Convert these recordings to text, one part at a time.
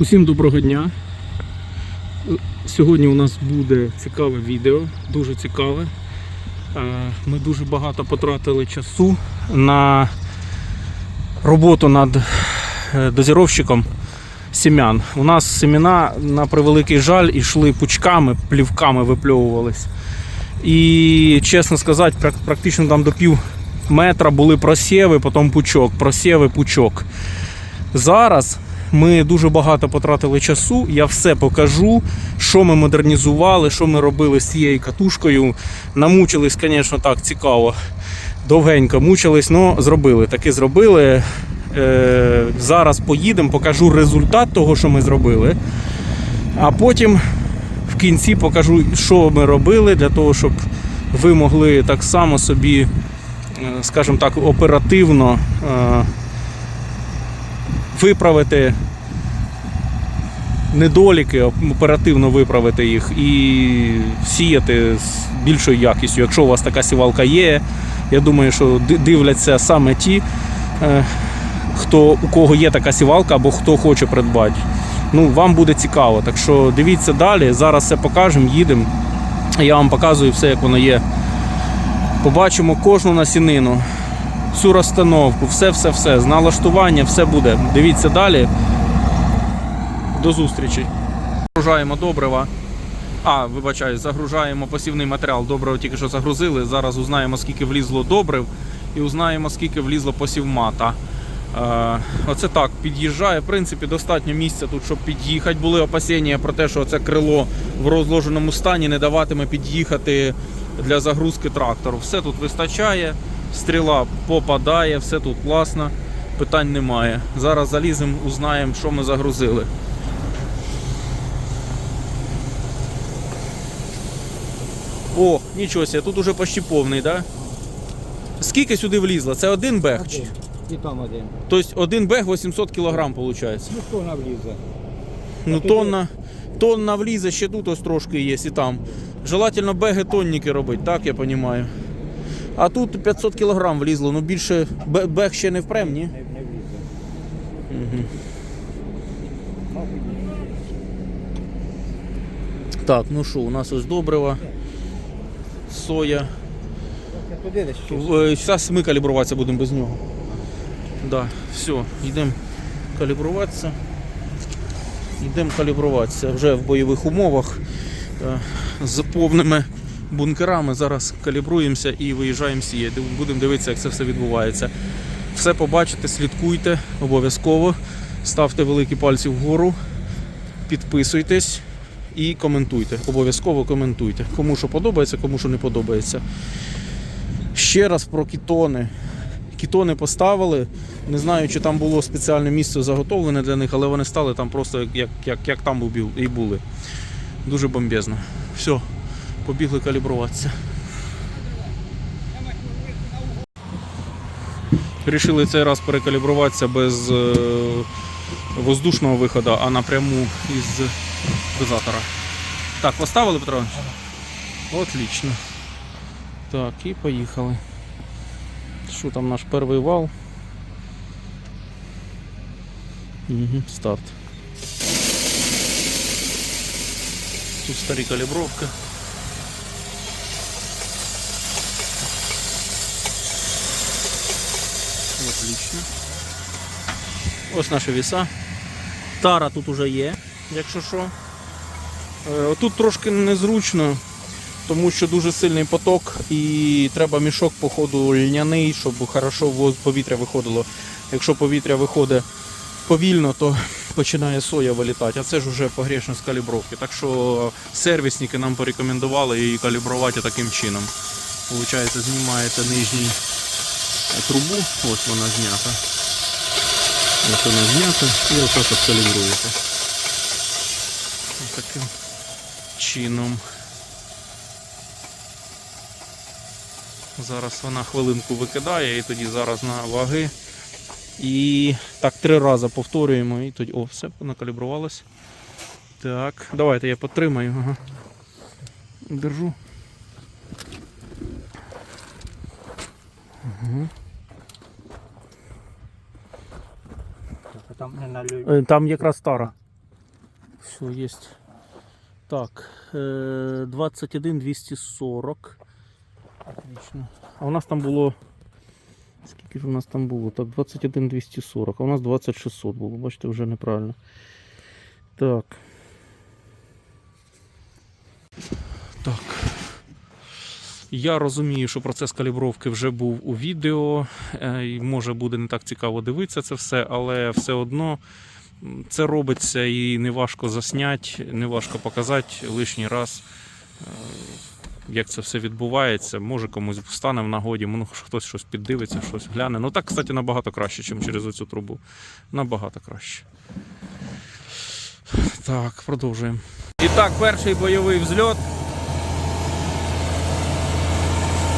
Усім доброго дня. Сьогодні у нас буде цікаве відео, дуже цікаве. Е, Ми дуже багато потратили часу на роботу над е, дозіровщиком сім'ян. У нас семена, на превеликий жаль, йшли пучками, плівками випльовувались. І, чесно сказати, практично там до пів метра були просєви, потім пучок, просєви, пучок. Зараз ми дуже багато потратили часу. Я все покажу, що ми модернізували, що ми робили з цією катушкою. Намучились, звісно, так цікаво. Довгенько мучились, але зробили. Таки зробили. Е, зараз поїдемо, покажу результат того, що ми зробили. А потім в кінці покажу, що ми робили для того, щоб ви могли так само собі, е, скажімо так, оперативно е, виправити недоліки, оперативно виправити їх і сіяти з більшою якістю. Якщо у вас така сівалка є, я думаю, що дивляться саме ті, е, хто, у кого є така сівалка або хто хоче придбати. Ну, вам буде цікаво. Так що дивіться далі. Зараз все покажемо, їдемо. Я вам показую все, як воно є. Побачимо кожну насінину, всю розстановку, все-все-все, з налаштування, все буде. Дивіться далі. До зустрічі. Загружаємо добрива. А, вибачаю, загружаємо посівний матеріал. Добрива тільки що загрузили. Зараз узнаємо, скільки влізло добрив і узнаємо, скільки влізло посівмата. Е, оце так, під'їжджає. В принципі, достатньо місця тут, щоб під'їхати. Були опасіння про те, що це крило в розложеному стані не даватиме під'їхати для загрузки трактору. Все тут вистачає, стріла попадає, все тут класно, питань немає. Зараз заліземо, узнаємо, що ми загрузили. О, нічого себе, тут уже почти повний, так? Да? Скільки сюди влізло? Це один бег? чи- І там один. Тобто один бег 800 кг виходить. Ну хто навлізе? Ну тонна, тонна влізе, ще тут ось трошки є і там. Желательно беги тонніки робити, так я розумію. А тут 500 кг влізло, ну більше бег ще не впрем, ні? Не, не влізе. Так, ну що, у нас ось добрива, соя. Зараз ми калібруватися будемо без нього. Да, все, йдемо калібруватися. Йдемо калібруватися вже в бойових умовах е, з повними бункерами. Зараз калібруємося і виїжджаємо сіяти. Будемо дивитися, як це все відбувається. Все побачите, слідкуйте обов'язково. Ставте великі пальці вгору, підписуйтесь і коментуйте. Обов'язково коментуйте. Кому що подобається, кому що не подобається. Ще раз про кітони. Кітони поставили. Не знаю, чи там було спеціальне місце заготовлене для них, але вони стали там просто як, як, як там і були. Дуже бомбезно. Все, побігли калібруватися. Рішили цей раз перекалібруватися без е, воздушного виходу, а напряму із дозатора. Так, поставили, Петро? Іванович? Отлично. Так, і поїхали. Що там наш перший вал? Угу, старт. Тут старі калібровки. Отлично. Ось наші віса. Тара тут уже є, Якщо що. Е, Тут трошки незручно, тому що дуже сильний поток і треба мішок, походу, льняний, щоб хорошо повітря виходило. Якщо повітря виходить повільно, то починає соя вилітати, а це ж вже погрішно з калібровки. Так що сервісники нам порекомендували її калібрувати таким чином. Получається, знімаєте нижній е, трубу, ось вона знята. Ось вона знята і отак от калібруєте. Ось Таким чином. Зараз вона хвилинку викидає і тоді зараз на ваги. І так три рази повторюємо і тоді. О, все, накалібрувалось. Так, давайте я потримаю. Ага. Держу. Там не. Е, Там якраз стара. Все, есть. Так, е, 21 240. Отлично. А у нас там було. Скільки ж у нас там було? Так, 21 240, а у нас 2600 було. Бачите, вже неправильно. Так. Так. Я розумію, що процес калібровки вже був у відео, е, і може буде не так цікаво дивитися це все, але все одно це робиться і не важко засняти, не важко показати лишній раз, е, як це все відбувається. Може комусь стане в нагоді, ну, хтось щось піддивиться, щось гляне. Ну так, кстати, набагато краще, ніж через оцю трубу. Набагато краще. Так, продовжуємо. І так, перший бойовий взльот.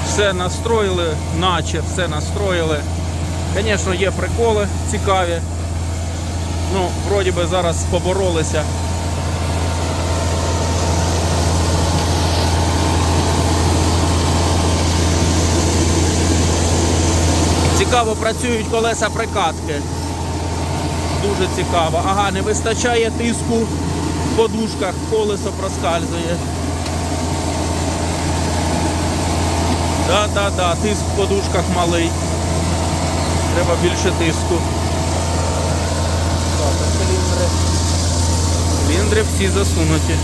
Все настроїли, наче все настроїли. Звісно, є приколи цікаві. Ну, вроді би зараз поборолися. Цікаво працюють колеса прикатки. Дуже цікаво. Ага, не вистачає тиску в подушках, колесо проскальзує. Да, да, да, тиск в подушках малий. Треба більше тиску. Так, а циліндри. Всі засунуті.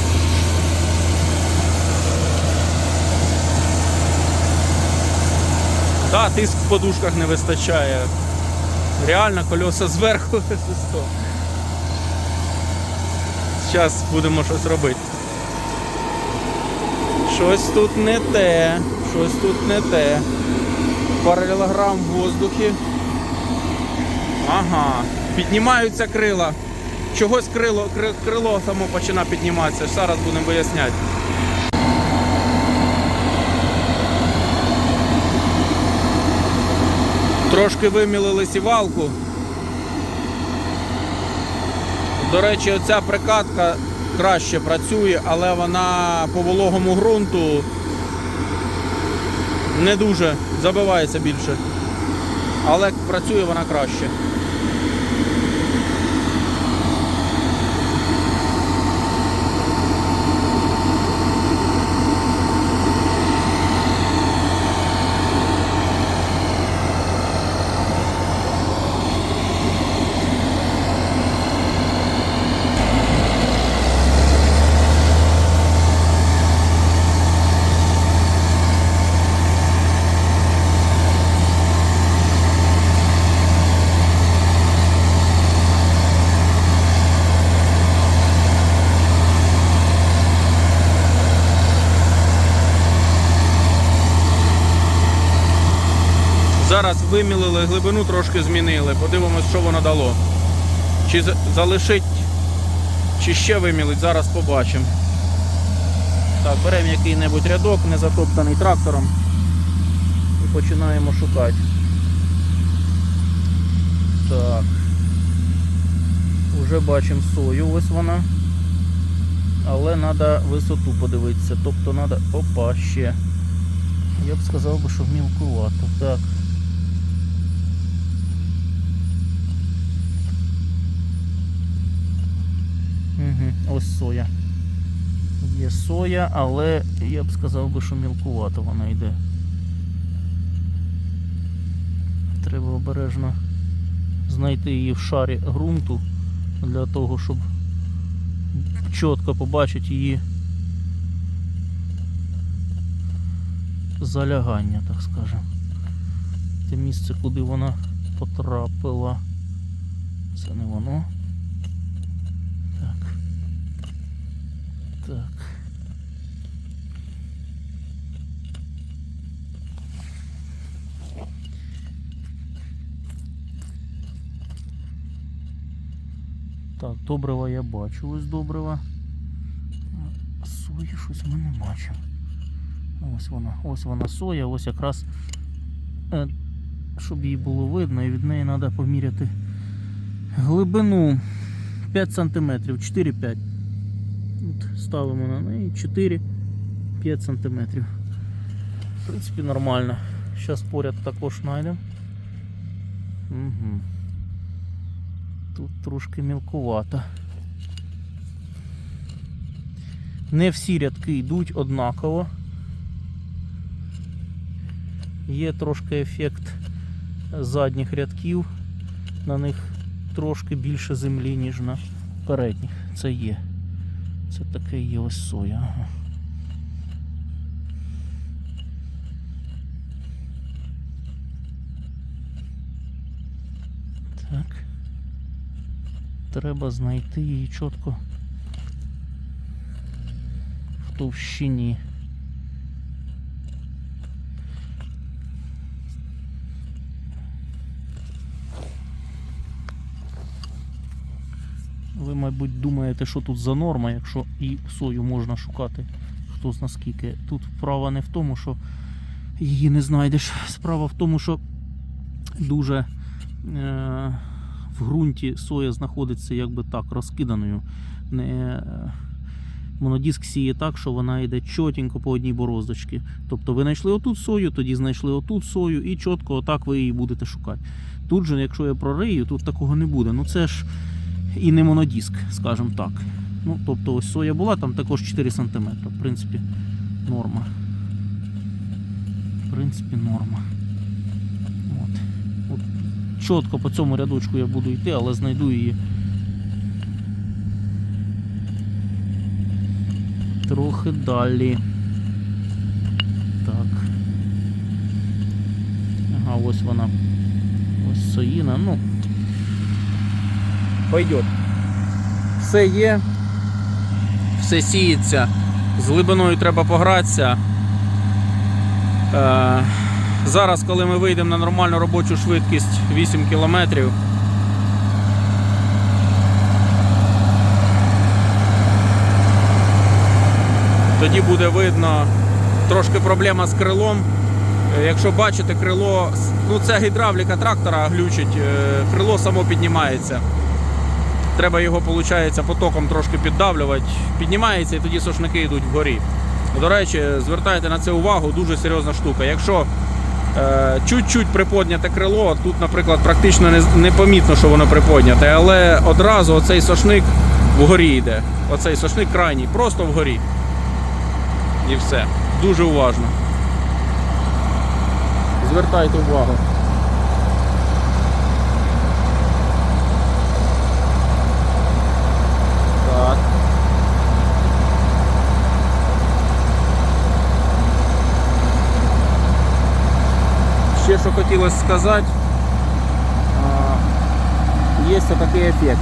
Да, тиск в подушках не вистачає. Реально колеса зверху. Зараз будемо щось робити. Щось тут не те. Щось тут не те. Паралелограм в воздухі. Ага. Піднімаються крила. Чогось крило, крило само починає підніматися. Зараз будемо виясняти. Трошки вимілили сівалку. До речі, оця прикатка краще працює, але вона по вологому ґрунту не дуже забивається більше. Але працює вона краще. Зараз вимілили глибину, трошки змінили. Подивимось, що воно дало. Чи залишить, чи ще вимілить, зараз побачимо. Так, беремо який-небудь рядок, не затоптаний трактором. І починаємо шукати. Так. Уже бачимо сою, ось вона. Але треба висоту подивитися. Тобто треба. Опа, ще. Я б сказав що мілкувато. Так. Угу, ось соя. Є соя, але я б сказав би, що мілкувато вона йде. Треба обережно знайти її в шарі ґрунту для того, щоб чітко побачити її залягання, так скажемо. Те місце, куди вона потрапила. Це не воно. Так. Так. Так, добрива я бачу, ось добрива. Сої щось ми не бачимо. Ось вона, ось вона соя, ось якраз, е, щоб її було видно, і від неї треба поміряти глибину 5 см, 4-5. Ставимо на неї 4-5 см. В принципі, нормально. Зараз поряд також знайдемо. Угу. Тут трошки мілкувато. Не всі рядки йдуть однаково. Є трошки ефект задніх рядків. На них трошки більше землі, ніж на передніх. Це є. Це таке є ось соя. Ага. Так. Треба знайти її чітко в товщині. Ви, мабуть, думаєте, що тут за норма, якщо і сою можна шукати хто зна скільки. Тут справа не в тому, що її не знайдеш. Справа в тому, що дуже е, в ґрунті соя знаходиться якби так розкиданою. Не, е, монодиск сіє так, що вона йде чотенько по одній бороздочці. Тобто ви знайшли отут сою, тоді знайшли отут сою, і чітко отак ви її будете шукати. Тут же, якщо я прорию, тут такого не буде. Ну це ж і не монодиск, скажімо так. Ну, тобто ось соя була, там також 4 см. В принципі, норма. В принципі, норма. Чітко по цьому рядочку я буду йти, але знайду її. Трохи далі. Так. Ага, ось вона. Ось соїна. Ну. Пойдет. Все є. Все сіється. З глибиною треба погратися. Е, зараз, коли ми вийдемо на нормальну робочу швидкість 8 км. Тоді буде видно трошки проблема з крилом. Е, Якщо бачите, крило, ну це гідравліка трактора глючить, е, крило само піднімається. Треба його, виходить, потоком трошки піддавлювати. Піднімається і тоді сошники йдуть вгорі. До речі, звертайте на це увагу, дуже серйозна штука. Якщо чуть-чуть приподняте крило, тут, наприклад, практично не, не помітно, що воно приподняте, але одразу оцей сошник вгорі йде. Оцей сошник крайній, просто вгорі. І все. Дуже уважно. Звертайте увагу. Так. Ще що хотілося сказати, є такий ефект.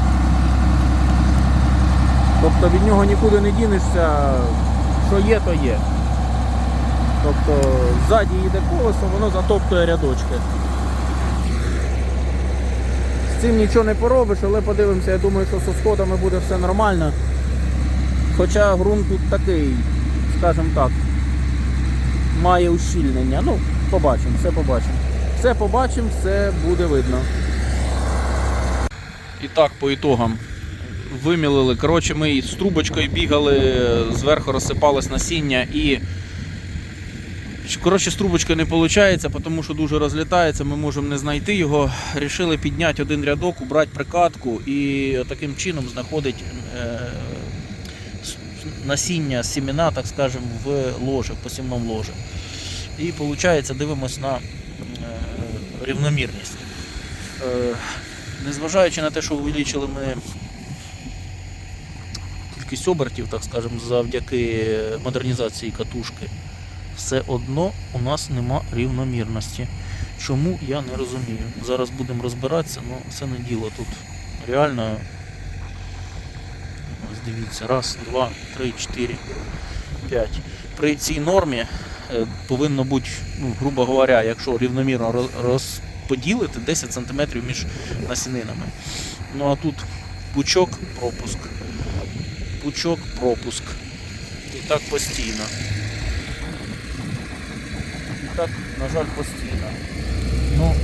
Тобто від нього нікуди не дінешся, що є, то є. Тобто ззаді їде колесо, воно затоптує рядочки. З цим нічого не поробиш, але подивимося, я думаю, що з сходами буде все нормально. Хоча ґрунт тут такий, скажімо так, має ущільнення. Ну, побачимо, все побачимо. Все побачимо, все буде видно. І так, по ітогам. Вимілили. Коротше, ми з трубочкою бігали, зверху розсипалось насіння і. Коротше, з трубочкою не виходить, тому що дуже розлітається, ми можемо не знайти його. Рішили підняти один рядок, убрати прикатку і таким чином знаходить е, насіння, сімена, так скажемо, в ложе, в посівному ложе. І виходить, дивимося на рівномірність. Е, незважаючи на те, що увеличили ми кількість обертів, так скажемо, завдяки модернізації катушки все одно у нас нема рівномірності. Чому я не розумію. Зараз будемо розбиратися, але це не діло тут. Реально. Ось дивіться, раз, два, три, чотири, п'ять. При цій нормі повинно бути, ну, грубо говоря, якщо рівномірно розподілити 10 см між насінинами. Ну а тут пучок, пропуск, пучок, пропуск. І так постійно. І так, на жаль, постійно. Ну,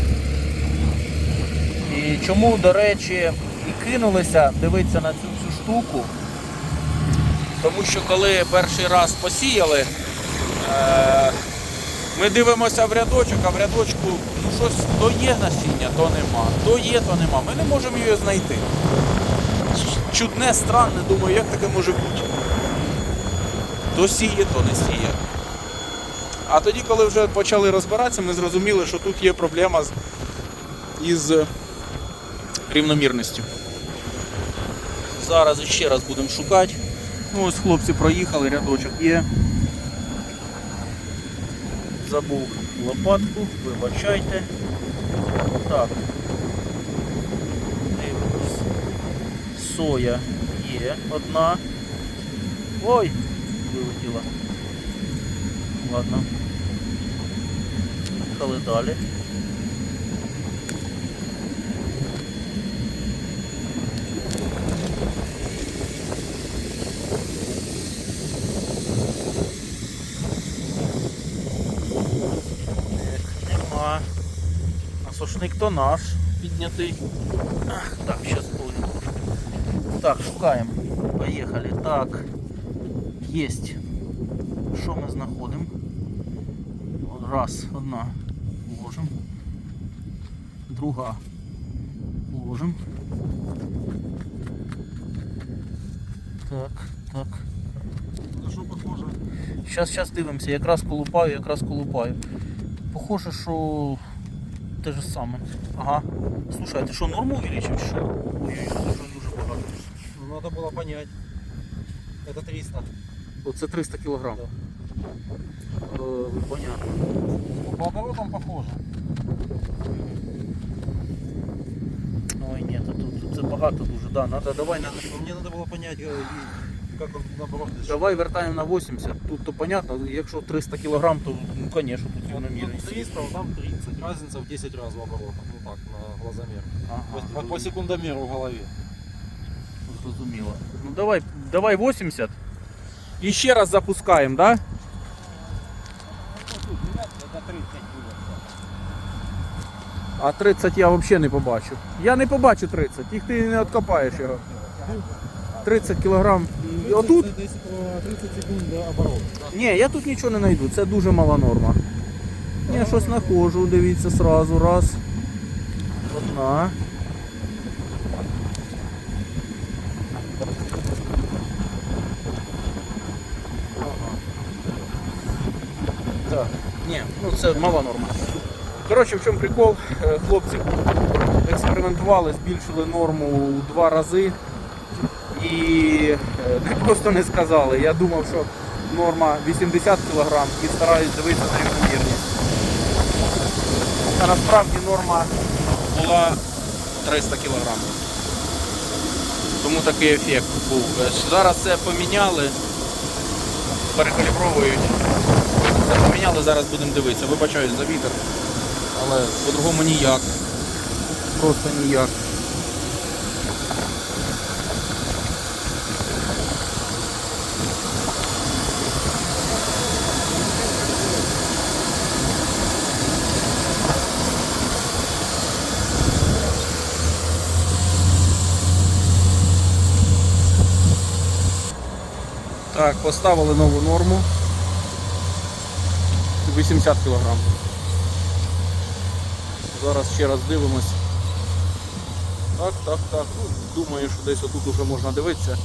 і чому, до речі, і кинулися дивитися на цю всю штуку? Тому що коли перший раз посіяли, е- ми дивимося в рядочок, а в рядочку ну, щось то є насіння, то нема, то є, то нема. Ми не можемо її знайти. Чудне, странне, думаю, як таке може бути. то сіє, то не сіє. А тоді, коли вже почали розбиратися, ми зрозуміли, що тут є проблема з, із рівномірністю. Зараз ще раз будемо шукати. Ну, ось хлопці проїхали, рядочок є. Забув лопатку, вибачайте. Так. Дивимось. Соя є одна. Ой, вилетіла. Ладно. Поїхали далі. Так, нема. А сошник то наш піднятий. Ах, так, зараз будемо. Так, шукаємо. Поїхали. Так. Єсть. Що ми знаходимо? Раз, одна. Ложим. Друга. Ложим. Так, так. На що похоже? Щас, щас дивимося, якраз колупаю, якраз колупаю. Похоже, що те ж саме. Ага. Слушай, а ти що, норму увеличив? чи Що? Ой-ой, це вже дуже багато. Ну, надо было понять. Это 300. Оце 300 кг. Да. Е, понятно. По оборотам похоже. Ой, ні, тут, тут, тут це багато дуже. Да, надо, давай, на, Но мне надо было понять, э, давай вертаємо на 80. Тут то понятно, якщо 300 кг, то ну, звісно, тут Вот рівномірність. Тут 300, а там 30. Разница в 10 раз в оборотах. Ну так, на глазомер. Ага, По, по секундомеру в голове. Зрозуміло. Ну давай, давай 80. І ще раз запускаємо, да? А 30 я взагалі не побачу. Я не побачу 30, їх ти не откопаєш його. 30 кг. Отут? 30 секунд до оборота. Ні, я тут нічого не знайду, це дуже мала норма. Ні, щось знаходжу, дивіться сразу. Раз. Одна. Так, ні, ну це мала норма. Коротше, в чому прикол? Е, Хлопці експериментували, збільшили норму у два рази. І е, не просто не сказали. Я думав, що норма 80 кг і стараюсь дивитися на рівномірність. А насправді норма була 300 кг. Тому такий ефект був. Е, Зараз це поміняли, перекалібровують. Це поміняли, зараз будемо дивитися. Вибачаюсь за вітер. Але по-другому ніяк. Просто ніяк. Так, поставили нову норму. 80 кг. Зараз ще раз дивимось. Так, так, так. Ну, Думаю, що десь отут уже можна дивитися.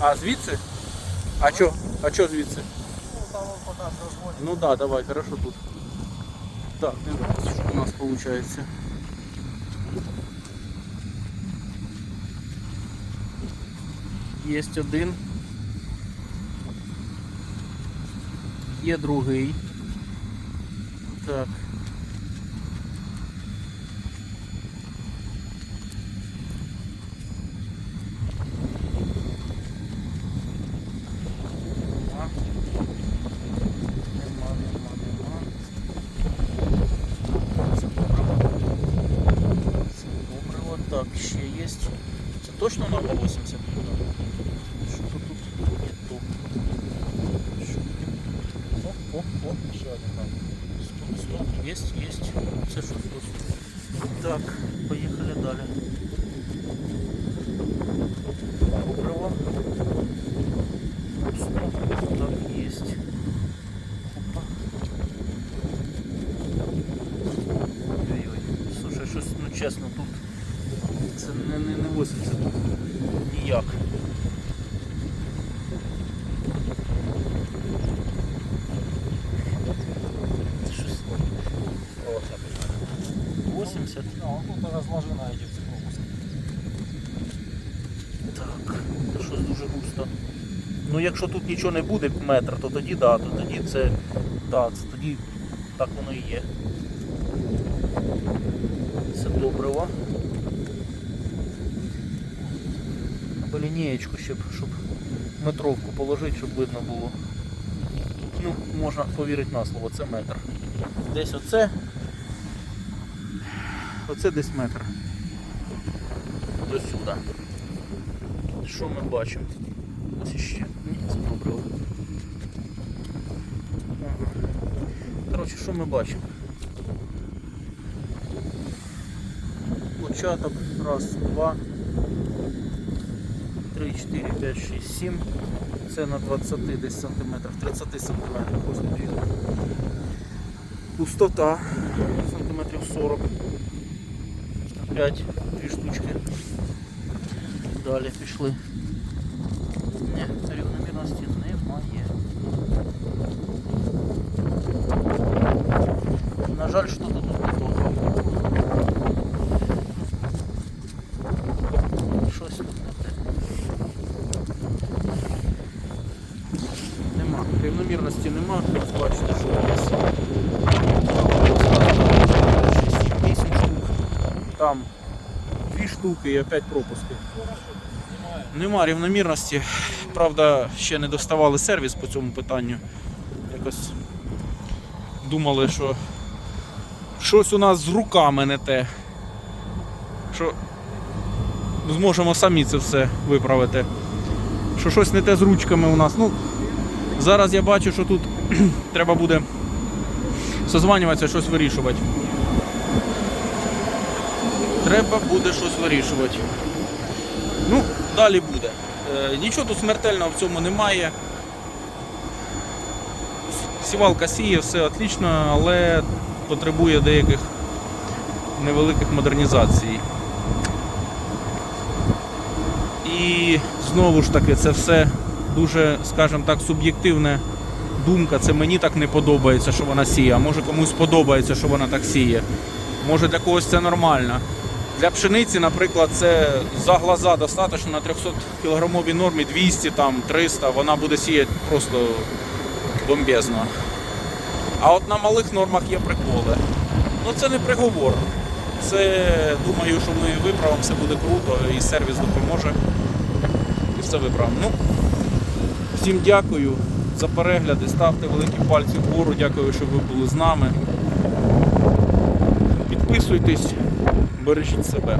А звідси? А чо? А чо звідси? Ну так, да, давай, хорошо тут. Так, дивимось, що у нас виходить. Є один. Є другий. Так. Нема. Нема, нема, нема. Це добриво. Це добриво. Так, ще є. Це точно норма 80? Що тут тут не то? Що? Оп, оп. Еще один там. Стоп, стоп, есть, есть. Все, что, тут? Так, поехали далі. Добриво. Стоп, так, есть. Опа. Ой-ой. Слушай, щось, ну чесно, тут це не, не, не 80 тут ніяк. просто. Ну якщо тут нічого не буде, метр, то тоді да, то тоді це, да, це тоді так воно і є. Це добриво. Або лінієчку, щоб, щоб метровку положити, щоб видно було. Ну, можна повірити на слово, це метр. Десь оце. Оце десь метр. До сюди. Що ми бачимо? Ні, це добриво. Ага. Коротше, що ми бачимо? Початок. Раз, два. Три, чотири, п'ять, шість, сім. Це на 20 десь сантиметрів, 30 сантиметрів ось відрізок. Пустота сантиметрів 40. Опять дві штучки. Далі пішли. Ні, рівномірності немає. На жаль, що тут не то. Щось тут не те. Нема. Рівномірності нема. Ось Бачите, що у нас 6-8 штук. Там дві штуки і опять пропуски. Нема рівномірності. Правда, ще не доставали сервіс по цьому питанню. Якось думали, що щось у нас з руками не те. Що зможемо самі це все виправити. Що щось не те з ручками у нас. Ну, зараз я бачу, що тут треба буде созванюватися, щось вирішувати. Треба буде щось вирішувати. Ну, далі буде. Е, нічого тут смертельного в цьому немає. Сівалка сіє, все отлично, але потребує деяких невеликих модернізацій. І знову ж таки, це все дуже, скажімо так, суб'єктивна думка. Це мені так не подобається, що вона сіє, а може комусь подобається, що вона так сіє. Може для когось це нормально. Для пшениці, наприклад, це за глаза достатньо на 300 кілограмовій нормі 200, там, 300, вона буде сіяти просто бомбезно. А от на малих нормах є приколи. Ну це не приговор. Це думаю, що ми виправимо, все буде круто і сервіс допоможе. І все виправимо. Ну, всім дякую за перегляди. Ставте великі пальці вгору. Дякую, що ви були з нами. Підписуйтесь, бережіть себе.